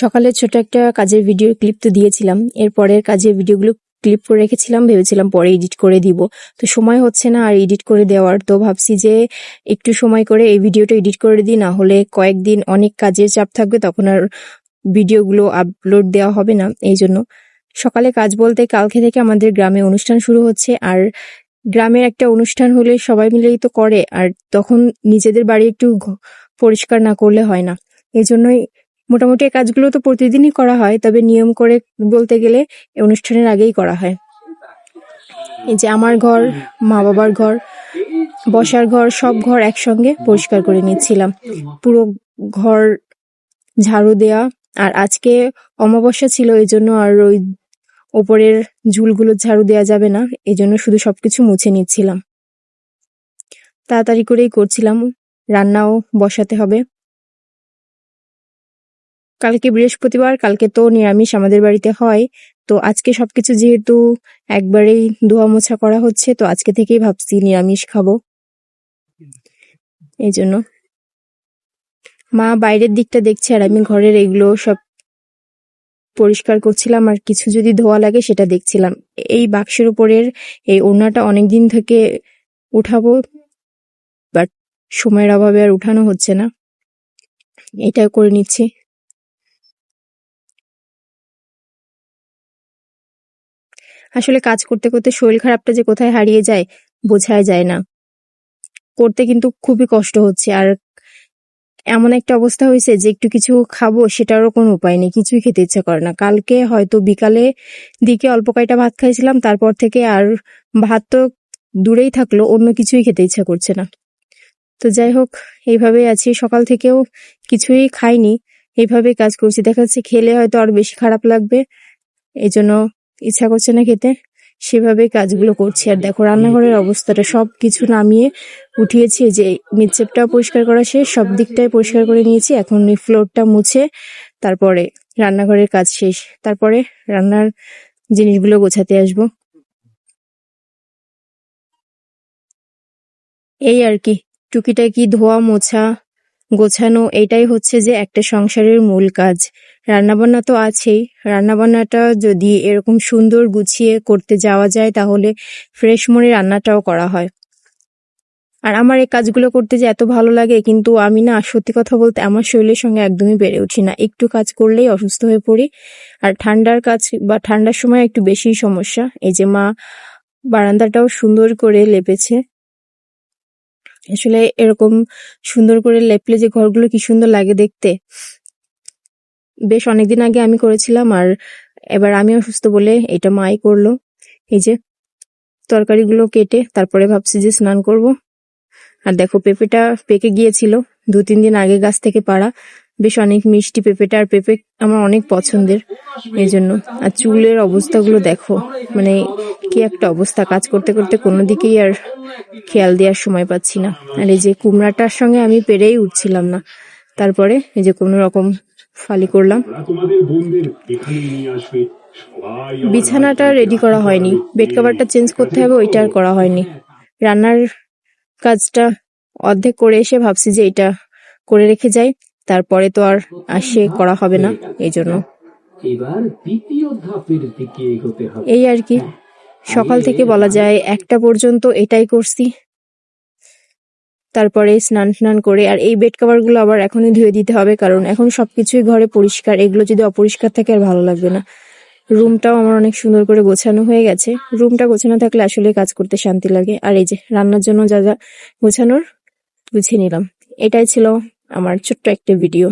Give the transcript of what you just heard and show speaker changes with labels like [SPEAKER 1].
[SPEAKER 1] সকালে ছোট একটা কাজের ভিডিও ক্লিপ তো দিয়েছিলাম। এরপরের কাজের ভিডিওগুলো ক্লিপ করে রেখেছিলাম, ভেবেছিলাম পরে এডিট করে দিব। তো সময় হচ্ছে না আর এডিট করে দেওয়ার। তো ভাবছি যে একটু সময় করে এই ভিডিওটা এডিট করে দিই, না হলে কয়েকদিন অনেক কাজের চাপ থাকবে, তখন আর ভিডিওগুলো আপলোড দেওয়া হবে না। এই জন্য সকালে কাজ বলতে কালকে থেকে আমাদের গ্রামে অনুষ্ঠান শুরু হচ্ছে। আর গ্রামের একটা অনুষ্ঠান হলে সবাই মিলেই তো করে, আর তখন নিজেদের বাড়ি একটু পরিষ্কার না করলে হয় না। এই জন্যই মোটামুটি এই কাজগুলো তো প্রতিদিনই করা হয়, তবে নিয়ম করে বলতে গেলে অনুষ্ঠানের আগেই করা হয়। এই যে আমার ঘর মা বাবার ঘর, বসার ঘর, সব ঘর একসঙ্গে পরিষ্কার করে নিচ্ছিলাম। পুরো ঘর ঝাড়ু দেয়া, আর আজকে অমাবস্যা ছিল, এই জন্য আর ওই ওপরের ঝুলগুলো ঝাড়ু দেওয়া যাবে না, এই জন্য শুধু সবকিছু মুছে নিচ্ছিলাম। তাড়াতাড়ি করেই করছিলাম, রান্নাও বসাতে হবে। কালকে বৃহস্পতিবার, কালকে তো নিরামিষ আমাদের বাড়িতে হয়। তো আজকে সবকিছু যেহেতু একবারেই ধোয়া মোছা করা হচ্ছে, তো আজকে থেকেই ভাবছি নিরামিষ খাব। এই জন্য। মা বাইরের দিকটা দেখছে আর আমি ঘরের এগুলো সব পরিষ্কার করছিলাম আর কিছু যদি ধোয়া লাগে সেটা দেখছিলাম। এই বাক্সের উপরের এই ওড়নাটা অনেকদিন থেকে উঠাবো, বাট সময়ের অভাবে আর উঠানো হচ্ছে না। এটা করে নিচ্ছি। আসলে কাজ করতে করতে শরীর খারাপটা যে কোথায় হারিয়ে যায়, বোঝাই যায় না। করতে কিন্তু খুবই কষ্ট হচ্ছে। আর এমন একটা অবস্থা হয়েছে যে একটু কিছু খাব সেটারও কোনো উপায় নেই, কিছুই খেতে ইচ্ছা করে না। কালকে হয়তো বিকালে দিকে অল্প কয়টা ভাত খাইছিলাম, তারপর থেকে আর ভাত তো দূরেই থাকল, অন্য কিছুই খেতে ইচ্ছা করছে না। তো যাই হোক এইভাবে আছি। সকাল থেকেও কিছুই খাইনি, এইভাবেই কাজ করছি। দেখা যাচ্ছে খেলে হয়তো আর বেশি খারাপ লাগবে। এই জন্য ইচ্ছা করছে না খেতে সেভাবে কাজগুলো করছি। আর দেখো, রান্নাঘরের অবস্থাটা সব কিছু নামিয়ে উঠিয়েছি যে মিডচেপটা পরিষ্কার করা শেষ, সব দিকটাই পরিষ্কার করে নিয়েছি। এখন এই ফ্লোরটা মুছে, তারপরে রান্নাঘরের কাজ শেষ। তারপরে রান্নার জিনিসগুলো গোছাতে আসব। এই আর কি, টুকিটাকি ধোয়া মোছা গোছানো, এটাই হচ্ছে যে একটা সংসারের মূল কাজ। রান্নাবান্না তো আছেই। রান্নাবান্নাটা যদি এরকম সুন্দর গুছিয়ে করতে যাওয়া যায়, তাহলে ফ্রেশ মনে রান্নাটাও করা হয়। আর আমার এই কাজগুলো করতে যে এত ভালো লাগে, কিন্তু আমি না, সত্যি কথা বলতে আমার শরীরের সঙ্গে একদমই বেড়ে উঠি না। একটু কাজ করলেই অসুস্থ হয়ে পড়ি। আর ঠান্ডার কাজ বা ঠান্ডার সময় একটু বেশি সমস্যা। এই যে মা বারান্দাটাও সুন্দর করে লেপেছে। আসলে এরকম সুন্দর করে লেপলে যে ঘরগুলো কি সুন্দর লাগে দেখতে। বেশ অনেকদিন আগে আমি করেছিলাম আর এবার আমি অসুস্থ বলে এটা মাই করল। এই যে তরকারিগুলো কেটে তারপরে ভাবছি যে স্নান করব। আর দেখো পেঁপেটা পেকে গিয়েছিল। দু তিন দিন আগে গাছ থেকে পাড়া। বেশ অনেক মিষ্টি পেঁপেটা আর পেঁপে আমার অনেক পছন্দের। এই জন্য। আর চুলের অবস্থাগুলো দেখো। মানে কি একটা অবস্থা। কাজ করতে করতে কোনো দিকেই আর খেয়াল দেওয়ার সময় পাচ্ছি না। আর এই যে কুমড়াটার সঙ্গে আমি পেরেই উঠছিলাম না। তারপরে এই যে কোনো রকম ফালি করলাম। বিছানাটা রেডি করা হয়নি। বেড কভারটা চেঞ্জ করতে হবে, ওইটা আর করা হয়নি। রান্নার কাজটা অর্ধেক করে এসে ভাবছি যে এটা করে রেখে যাই। তারপরে তো আর আসে করা হবে না এই জন্য এই আর কি। সকাল থেকে বলা যায় একটা পর্যন্ত এটাই করছি। তারপরে স্নান স্নান করে আর এই বেড কভারগুলো আবার এখনই ধুয়ে দিতে হবে কারণ এখন সবকিছুই ঘরে পরিষ্কার এগুলো যদি অপরিষ্কার থাকে আর ভালো লাগবে না। রুমটাও আমার অনেক সুন্দর করে গোছানো হয়ে গেছে। রুমটা গোছানো থাকলে আসলে কাজ করতে শান্তি লাগে। আর এই যে রান্নার জন্য যা যা গোছানোর গুছিয়ে নিলাম। এটাই ছিল আমার ছোট্ট একটা ভিডিও